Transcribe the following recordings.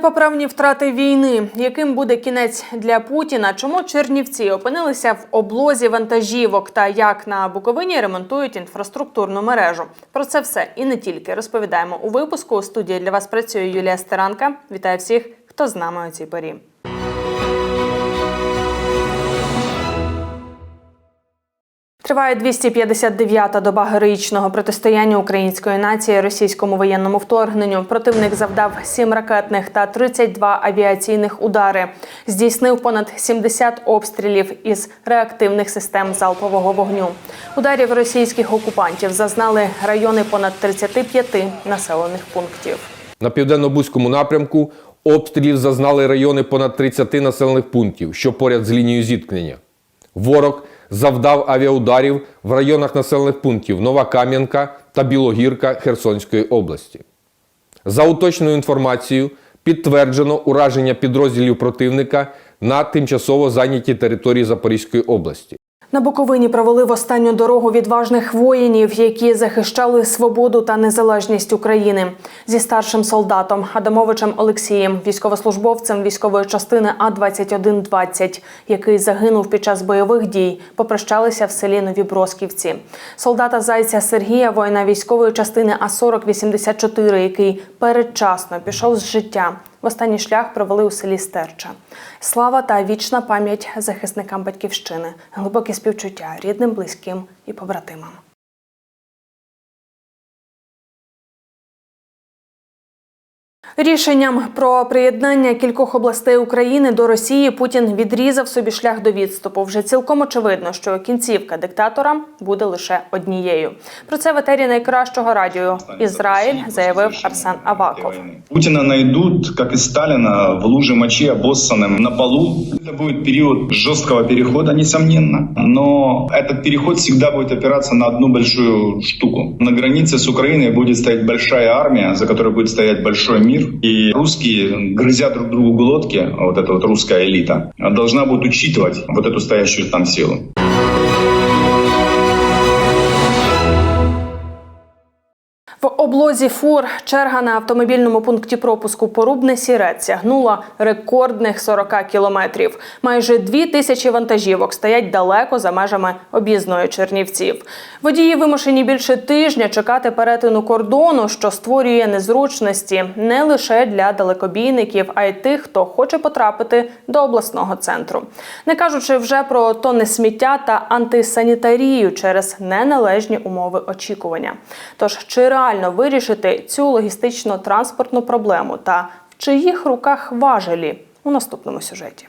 Непоправні втрати війни. Яким буде кінець для Путіна? Чому Чернівці опинилися в облозі вантажівок та як на Буковині ремонтують інфраструктурну мережу? Про це все і не тільки розповідаємо у випуску. У студії для вас працює Юлія Стеранка. Вітаю всіх, хто з нами у цій порі. Триває 259-та доба героїчного протистояння української нації російському воєнному вторгненню. Противник завдав 7 ракетних та 32 авіаційних удари. Здійснив понад 70 обстрілів із реактивних систем залпового вогню. Ударів російських окупантів зазнали райони понад 35 населених пунктів. На південно-бузькому напрямку обстрілів зазнали райони понад 30 населених пунктів, що поряд з лінією зіткнення. Ворог завдав авіаударів в районах населених пунктів Нова Кам'янка та Білогірка Херсонської області. За уточною інформацією, підтверджено ураження підрозділів противника на тимчасово зайнятій території Запорізької області. На Буковині провели в останню дорогу відважних воїнів, які захищали свободу та незалежність України зі старшим солдатом Адамовичем Олексієм, військовослужбовцем військової частини А 2120 який загинув під час бойових дій. Попрощалися в селі Нові Бросківці. Солдата зайця Сергія, воїна військової частини А 4084 який передчасно пішов з життя. В останній шлях провели у селі Стерча. Слава та вічна пам'ять захисникам батьківщини, глибоке співчуття рідним, близьким і побратимам. Рішенням про приєднання кількох областей України до Росії Путін відрізав собі шлях до відступу. Вже цілком очевидно, що кінцівка диктатора буде лише однією. Про це в етері найкращого радіо Ізраїль заявив Арсен Аваков. Путина найдут, как и Сталина, в луже мочи, обоссанным на полу. Это будет период жесткого перехода, несомненно. Но этот переход всегда будет опираться на одну большую штуку. На границе с Украиной будет стоять большая армия, за которой будет стоять большой мир. И русские, грызя друг другу глотки, вот эта вот русская элита, должна будет учитывать вот эту стоящую там силу. Облозі фур черга на автомобільному пункті пропуску Порубне Сірець сягнула рекордних 40 кілометрів. Майже дві тисячі вантажівок стоять далеко за межами об'їзної Чернівців. Водії вимушені більше тижня чекати перетину кордону, що створює незручності не лише для далекобійників, а й тих, хто хоче потрапити до обласного центру. Не кажучи вже про тонни сміття та антисанітарію через неналежні умови очікування. Тож чи реально вирішити цю логістично-транспортну проблему та в чиїх руках важелі у наступному сюжеті?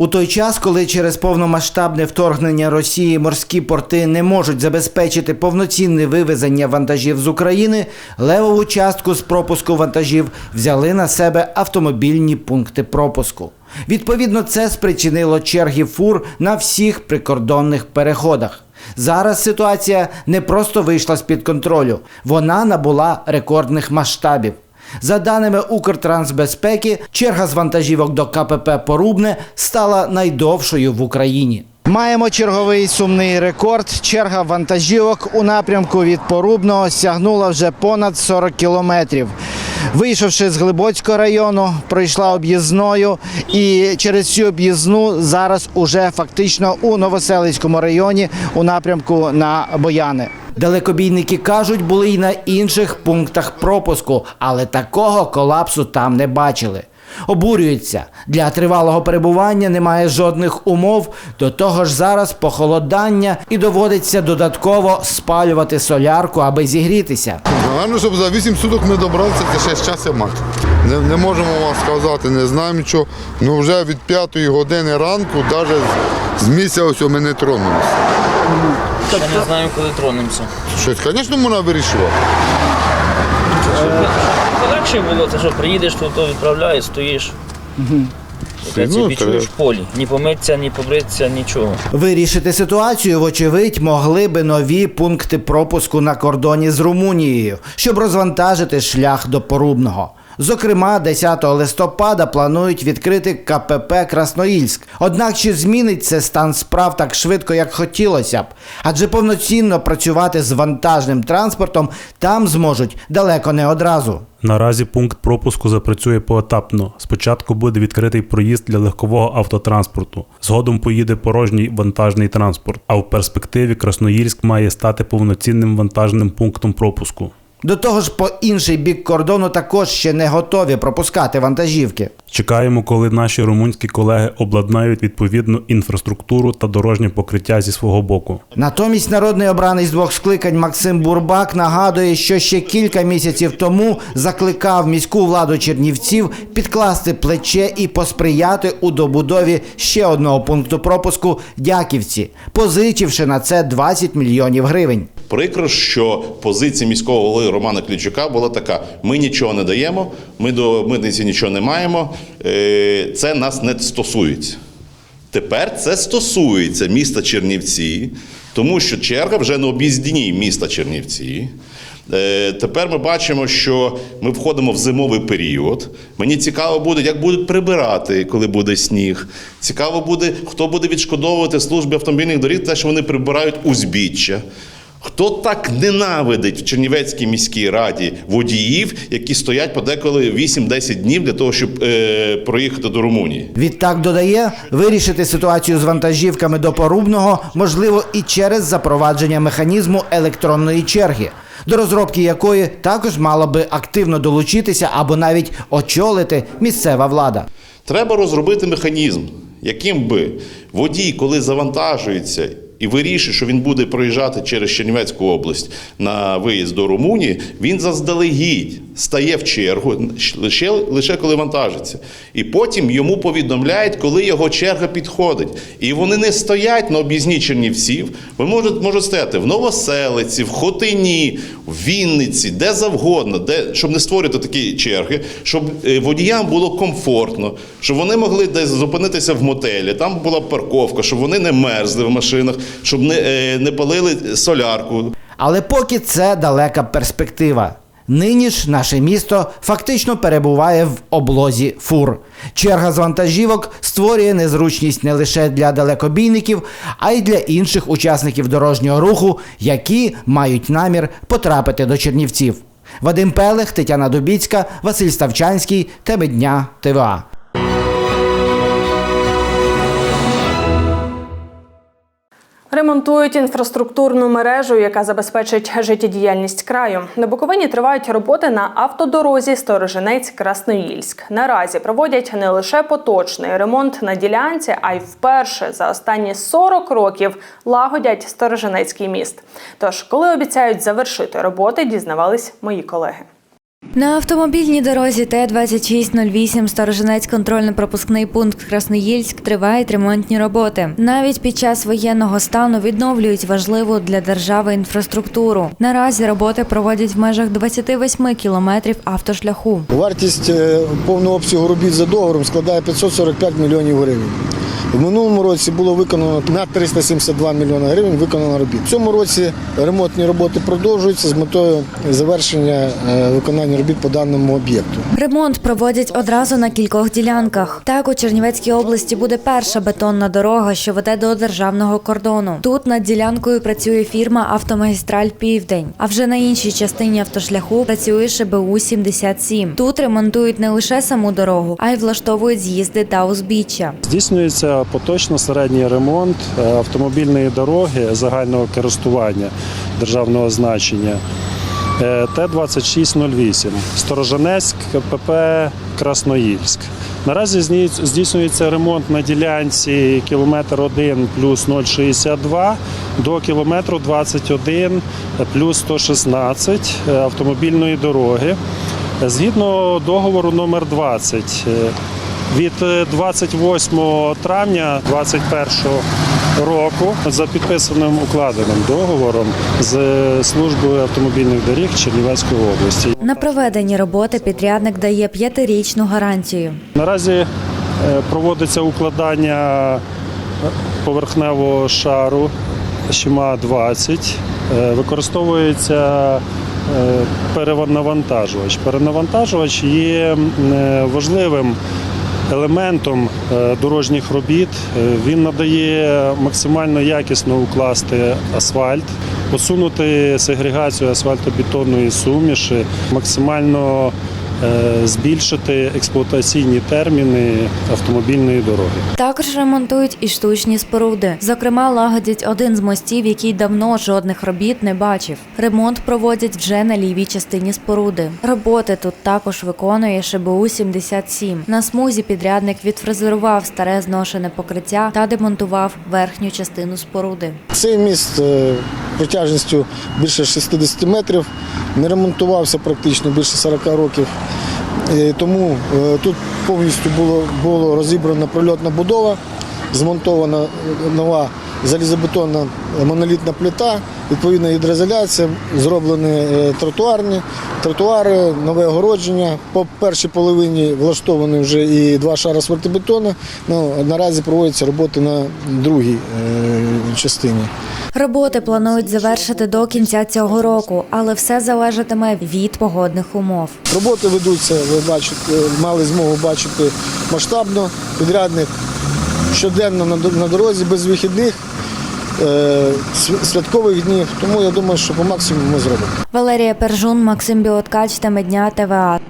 У той час, коли через повномасштабне вторгнення Росії морські порти не можуть забезпечити повноцінне вивезення вантажів з України, левову частку з пропуску вантажів взяли на себе автомобільні пункти пропуску. Відповідно, це спричинило черги фур на всіх прикордонних переходах. Зараз ситуація не просто вийшла з-під контролю, вона набула рекордних масштабів. За даними Укртрансбезпеки, черга з вантажівок до КПП Порубне стала найдовшою в Україні. Маємо черговий сумний рекорд. Черга вантажівок у напрямку від Порубного сягнула вже понад 40 кілометрів. Вийшовши з Глибоцького району, пройшла об'їзною і через цю об'їзну зараз уже фактично у Новоселицькому районі у напрямку на Бояни. Далекобійники кажуть, були й на інших пунктах пропуску, але такого колапсу там не бачили. Обурюються для тривалого перебування немає жодних умов. До того ж, зараз похолодання і доводиться додатково спалювати солярку, аби зігрітися. Гарно, щоб за 8 суток ми добралися, це ще час мати. Не, не можемо вам сказати, не знаємо нічого. Ну вже від 5 години ранку, навіть з місця ось ми не тронулися. Ще не знаємо, коли тронемося. Щось, звісно, можна вирішувати. Легше було, це що приїдеш, тут то відправляєш, стоїш. Ну, відчуєш в полі. Ні помитися, ні побритися, нічого. Вирішити ситуацію, вочевидь, могли би нові пункти пропуску на кордоні з Румунією, щоб розвантажити шлях до Порубного. Зокрема, 10 листопада планують відкрити КПП Красноїльськ. Однак чи змінить це стан справ так швидко, як хотілося б? Адже повноцінно працювати з вантажним транспортом там зможуть далеко не одразу. Наразі пункт пропуску запрацює поетапно. Спочатку буде відкритий проїзд для легкового автотранспорту. Згодом поїде порожній вантажний транспорт. А в перспективі Красноїльськ має стати повноцінним вантажним пунктом пропуску. До того ж, по інший бік кордону також ще не готові пропускати вантажівки. Чекаємо, коли наші румунські колеги обладнають відповідну інфраструктуру та дорожнє покриття зі свого боку. Натомість народний обранець двох скликань Максим Бурбак нагадує, що ще кілька місяців тому закликав міську владу Чернівців підкласти плече і посприяти у добудові ще одного пункту пропуску Дяківці, позичивши на це 20 мільйонів гривень. Прикро, що позиція міського голови Романа Клічука була така: ми нічого не даємо, ми до митниці нічого не маємо, е, це нас не стосується. Тепер це стосується міста Чернівці, тому що черга вже на об'їздній міста Чернівці. Е, Тепер ми бачимо, що ми входимо в зимовий період. Мені цікаво буде, як будуть прибирати, коли буде сніг. Цікаво буде, хто буде відшкодовувати службі автомобільних доріг, те, що вони прибирають узбіччя. Хто так ненавидить в Чернівецькій міській раді водіїв, які стоять подеколи 8-10 днів для того, щоб е, проїхати до Румунії? Відтак додає, вирішити ситуацію з вантажівками до порубного можливо і через запровадження механізму електронної черги, до розробки якої також мала би активно долучитися або навіть очолити місцева влада. Треба розробити механізм, яким би водій, коли завантажується і вирішує, що він буде проїжджати через Чернівецьку область на виїзд до Румунії, він заздалегідь стає в чергу лише, лише коли вантажиться. І потім йому повідомляють, коли його черга підходить. І вони не стоять на об'їзні Чернівців, вони можуть, можуть стояти в Новоселиці, в Хотині, в Вінниці, де завгодно, де, щоб не створювати такі черги, щоб е, водіям було комфортно, щоб вони могли десь зупинитися в мотелі, там була парковка, щоб вони не мерзли в машинах, щоб не, е, не палили солярку. Але поки це далека перспектива. Нині ж наше місто фактично перебуває в облозі фур. Черга з вантажівок створює незручність не лише для далекобійників, а й для інших учасників дорожнього руху, які мають намір потрапити до Чернівців. Вадим Пелех, Тетяна Дубіцька, Василь Ставчанський, Теми дня ТВА. Ремонтують інфраструктурну мережу, яка забезпечить життєдіяльність краю. На Буковині тривають роботи на автодорозі Сторожинець Красноїльськ. Наразі проводять не лише поточний ремонт на ділянці, а й вперше за останні 40 років лагодять Сторожинецький міст. Тож, коли обіцяють завершити роботи, дізнавались мої колеги. На автомобільній дорозі Т-2608 Сторожинець контрольно-пропускний пункт Красноїльськ тривають ремонтні роботи. Навіть під час воєнного стану відновлюють важливу для держави інфраструктуру. Наразі роботи проводять в межах 28 кілометрів автошляху. Вартість е, повного обсягу робіт за договором складає 545 мільйонів гривень. В минулому році було виконано на 372 мільйони гривень виконано робіт. В цьому році ремонтні роботи продовжуються з метою завершення е, виконання робіт по даному об'єкту. Ремонт проводять одразу на кількох ділянках. Так у Чернівецькій області буде перша бетонна дорога, що веде до державного кордону. Тут над ділянкою працює фірма Автомагістраль Південь. А вже на іншій частині автошляху працює ШБУ 77 Тут ремонтують не лише саму дорогу, а й влаштовують з'їзди та узбіччя. Здійснюється поточно середній ремонт е, автомобільної дороги загального користування державного значення е, Т-2608 Сторожанецьк, КПП Красноїльськ. Наразі здійснюється ремонт на ділянці кілометр 1 плюс 062 до кілометру 21 плюс 116 е, автомобільної дороги. Згідно договору номер 20 е, від е, 28 травня 2021 року за підписаним укладеним договором з службою автомобільних доріг Чернівецької області. На проведені роботи підрядник дає п'ятирічну гарантію. Наразі е, проводиться укладання поверхневого шару ЩМА 20 Е, Використовується перенавантажувач. Перенавантажувач є е, важливим елементом е, дорожніх робіт. Е, Він надає максимально якісно укласти асфальт, посунути сегрегацію асфальтобетонної суміші, максимально збільшити експлуатаційні терміни автомобільної дороги. Також ремонтують і штучні споруди. Зокрема, лагодять один з мостів, який давно жодних робіт не бачив. Ремонт проводять вже на лівій частині споруди. Роботи тут також виконує ШБУ 77 На смузі підрядник відфрезерував старе зношене покриття та демонтував верхню частину споруди. Цей міст е, протяжністю більше 60 метрів, не ремонтувався практично більше 40 років. Е, Тому е, тут повністю було, було розібрана прольотна будова, змонтована нова залізобетонна монолітна плита, відповідна гідроізоляція, зроблені е, тротуарні, тротуари, нове огородження. По першій половині влаштовані вже і два шари асфальтобетону. Ну, наразі проводяться роботи на другій е, частині. Роботи планують завершити до кінця цього року, але все залежатиме від погодних умов. Роботи ведуться, ви бачите, мали змогу бачити масштабно. Підрядник щоденно на до- на дорозі без вихідних, е, святкових днів. Тому я думаю, що по максимуму ми зробимо. Валерія Пержун, Максим Біоткач, теми дня ТВА.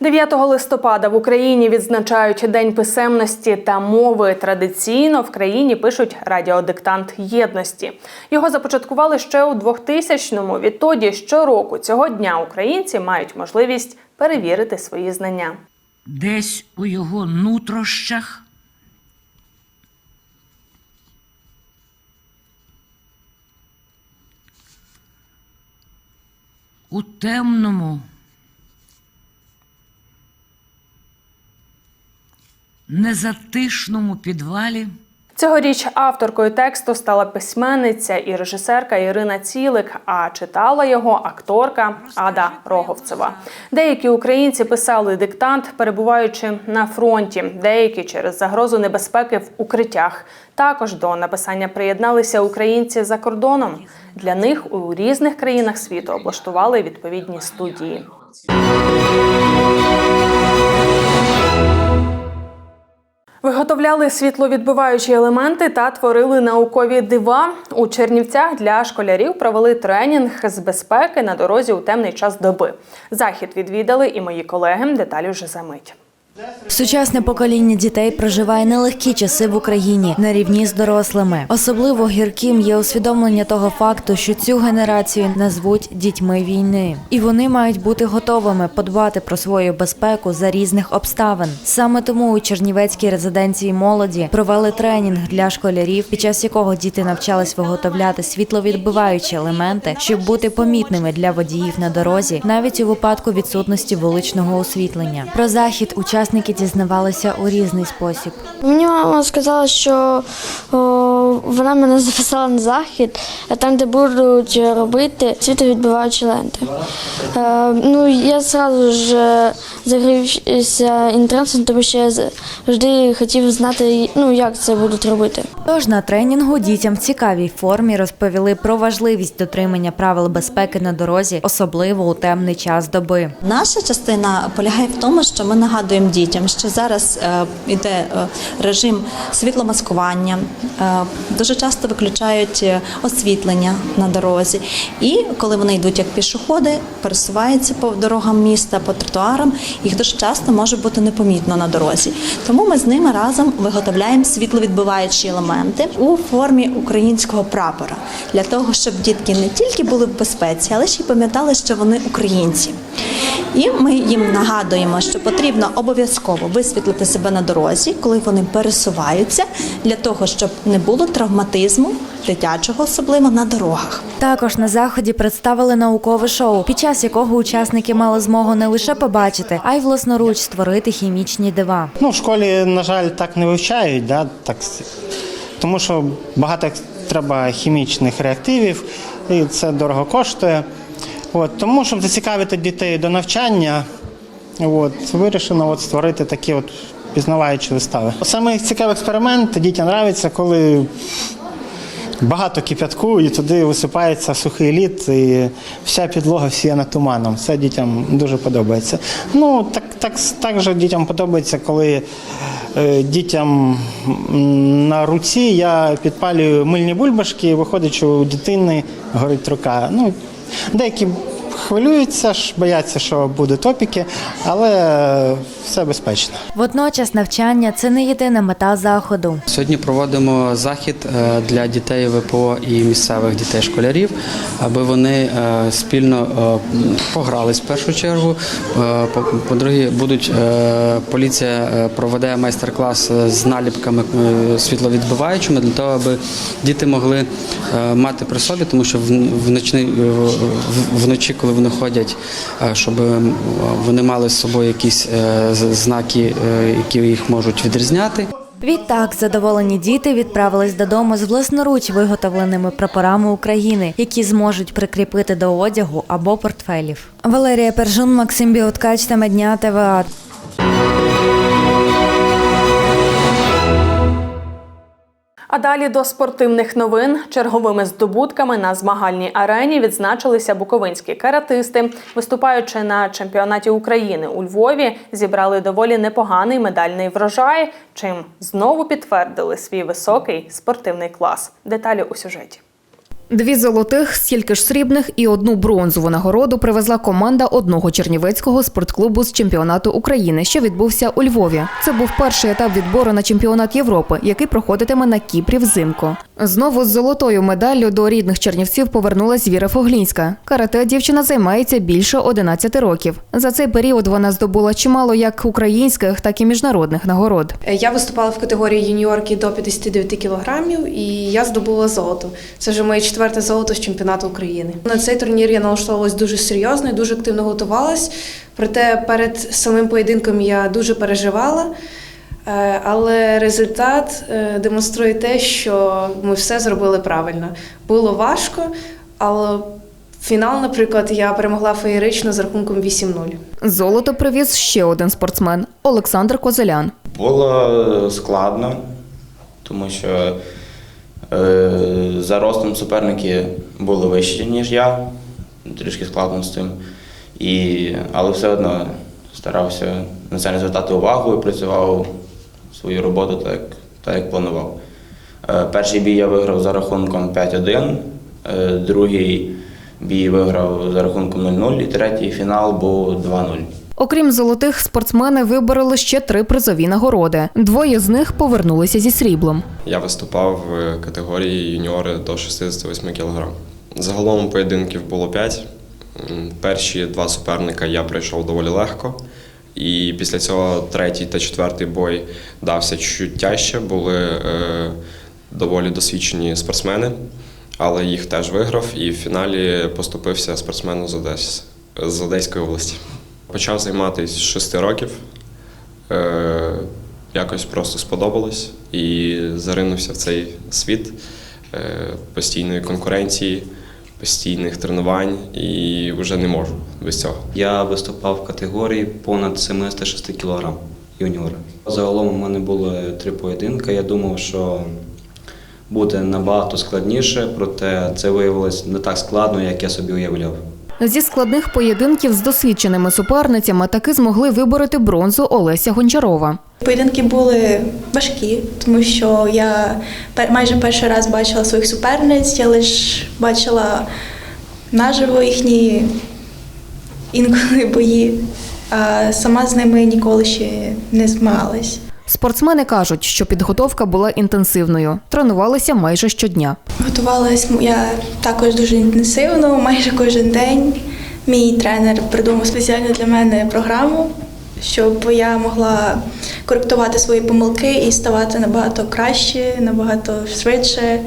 9 листопада в Україні відзначають День писемності та мови. Традиційно в країні пишуть радіодиктант єдності. Його започаткували ще у 2000-му. Відтоді щороку цього дня українці мають можливість перевірити свої знання. десь у його нутрощах у темному, незатишному підвалі. Цьогоріч авторкою тексту стала письменниця і режисерка Ірина Цілик, а читала його акторка Ада Роговцева. Деякі українці писали диктант, перебуваючи на фронті, деякі через загрозу небезпеки в укриттях. Також до написання приєдналися українці за кордоном. Для них у різних країнах світу облаштували відповідні студії. Виготовляли світловідбиваючі елементи та творили наукові дива. У Чернівцях для школярів провели тренінг з безпеки на дорозі у темний час доби. Захід відвідали і мої колеги. Деталі вже за мить. Сучасне покоління дітей проживає нелегкі часи в Україні на рівні з дорослими. Особливо гірким є усвідомлення того факту, що цю генерацію назвуть дітьми війни, і вони мають бути готовими подбати про свою безпеку за різних обставин. Саме тому у Чернівецькій резиденції молоді провели тренінг для школярів, під час якого діти навчались виготовляти світловідбиваючі елементи, щоб бути помітними для водіїв на дорозі, навіть у випадку відсутності вуличного освітлення. Про захід учасники дізнавалися у різний спосіб. Мені мама сказала, що о, вона мене записала на захід, а там, де будуть робити світовідбиваючі ленти. Е, ну, я одразу ж загрівся інтересом, тому що я завжди хотів знати, ну, як це будуть робити. Тож на тренінгу дітям в цікавій формі розповіли про важливість дотримання правил безпеки на дорозі, особливо у темний час доби. Наша частина полягає в тому, що ми нагадуємо дітям, що зараз е, йде е, режим світломаскування, е, дуже часто виключають е, освітлення на дорозі. І коли вони йдуть як пішоходи, пересуваються по дорогам міста, по тротуарам, їх дуже часто може бути непомітно на дорозі. Тому ми з ними разом виготовляємо світловідбиваючі елементи у формі українського прапора для того, щоб дітки не тільки були в безпеці, але ще й пам'ятали, що вони українці. І ми їм нагадуємо, що потрібно обов'язково висвітлити себе на дорозі, коли вони пересуваються, для того, щоб не було травматизму дитячого, особливо на дорогах. Також на заході представили наукове шоу, під час якого учасники мали змогу не лише побачити, а й власноруч створити хімічні дива. Ну, в школі, на жаль, так не вивчають, да, так, тому що багато треба хімічних реактивів, і це дорого коштує. От, тому, щоб зацікавити дітей до навчання, от, вирішено от, створити такі от пізнаваючі вистави. Саме цікавий експеримент дітям подобається, коли багато кип'ятку, і туди висипається сухий лід, і вся підлога всіяна туманом. Це дітям дуже подобається. Ну, так, так, так же дітям подобається, коли е, дітям на руці я підпалюю мильні бульбашки, виходить, що у дитини горить рука. Ну, деякі хвилюються, ж, бояться, що будуть опіки, але все безпечно. Водночас навчання це не єдина мета заходу. Сьогодні проводимо захід е, для дітей ВПО і місцевих дітей-школярів, аби вони е, спільно е, погрались в першу чергу. По- По-друге, будуть поліція проведе майстер-клас з наліпками світловідбиваючими для того, аби діти могли мати при собі, тому що в- вночі, в- вночі, коли вони ходять, е, щоб е, вони мали з собою якісь е, знаки, які їх можуть відрізняти. Відтак задоволені діти відправились додому з власноруч виготовленими прапорами України, які зможуть прикріпити до одягу або портфелів. Валерія Пержун, Максим Біоткач та Медня ТВА. А далі до спортивних новин. Черговими здобутками на змагальній арені відзначилися буковинські каратисти. Виступаючи на чемпіонаті України у Львові, зібрали доволі непоганий медальний врожай, чим знову підтвердили свій високий спортивний клас. Деталі у сюжеті. Дві золотих, стільки ж срібних і одну бронзову нагороду привезла команда одного чернівецького спортклубу з чемпіонату України, що відбувся у Львові. Це був перший етап відбору на чемпіонат Європи, який проходитиме на Кіпрі взимку. Знову з золотою медаллю до рідних чернівців повернулась Віра Фоглінська. Карате дівчина займається більше 11 років. За цей період вона здобула чимало як українських, так і міжнародних нагород. Я виступала в категорії юніорки до 59 кілограмів, і я здобула золото. Це вже моє четверте золото з чемпіонату України. На цей турнір я налаштовувалась дуже серйозно і дуже активно готувалась. Проте перед самим поєдинком я дуже переживала. Е, Але результат е, демонструє те, що ми все зробили правильно. Було важко, але фінал, наприклад, я перемогла феєрично з рахунком 8-0. Золото привіз ще один спортсмен Олександр Козелян. Було складно, тому що е, за ростом суперники були вищі, ніж я. Трішки складно з тим. І, але все одно старався на це не звертати увагу і працював свою роботу так, так як планував. Е, перший бій я виграв за рахунком 5-1, е, другий бій виграв за рахунком 0-0 і третій фінал був 2-0. Окрім золотих, спортсмени вибороли ще три призові нагороди. Двоє з них повернулися зі сріблом. Я виступав в категорії юніори до 68 кг. Загалом поєдинків було 5. Перші два суперника я пройшов доволі легко. І після цього третій та четвертий бой дався чуть тяжче. Були е, доволі досвідчені спортсмени, але їх теж виграв. І в фіналі поступився спортсмену з, Одес, з Одеської області. Почав займатися з 6 років. Е, якось просто сподобалось і заринувся в цей світ е, постійної конкуренції, постійних тренувань і вже не можу без цього. Я виступав в категорії понад 76 кг юніора. Загалом у мене було три поєдинки. Я думав, що буде набагато складніше, проте це виявилось не так складно, як я собі уявляв. Зі складних поєдинків з досвідченими суперницями таки змогли вибороти бронзу Олеся Гончарова. Поєдинки були важкі, тому що я майже перший раз бачила своїх суперниць, я лише бачила наживо їхні інколи бої, а сама з ними ніколи ще не змагалась. Спортсмени кажуть, що підготовка була інтенсивною. Тренувалися майже щодня. Готувалась я також дуже інтенсивно, майже кожен день. Мій тренер придумав спеціально для мене програму, щоб я могла коректувати свої помилки і ставати набагато краще, набагато швидше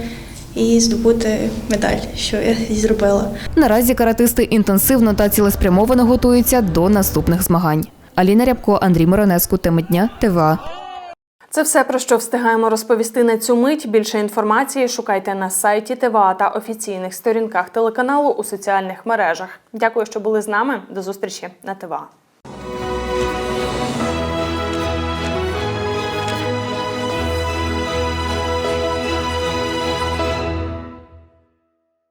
і здобути медаль, що я і зробила. Наразі каратисти інтенсивно та цілеспрямовано готуються до наступних змагань. Аліна Рябко, Андрій Миронеску, теми дня, ТВА. Це все про що встигаємо розповісти на цю мить. Більше інформації шукайте на сайті ТВА та офіційних сторінках телеканалу у соціальних мережах. Дякую, що були з нами. До зустрічі на ТВА.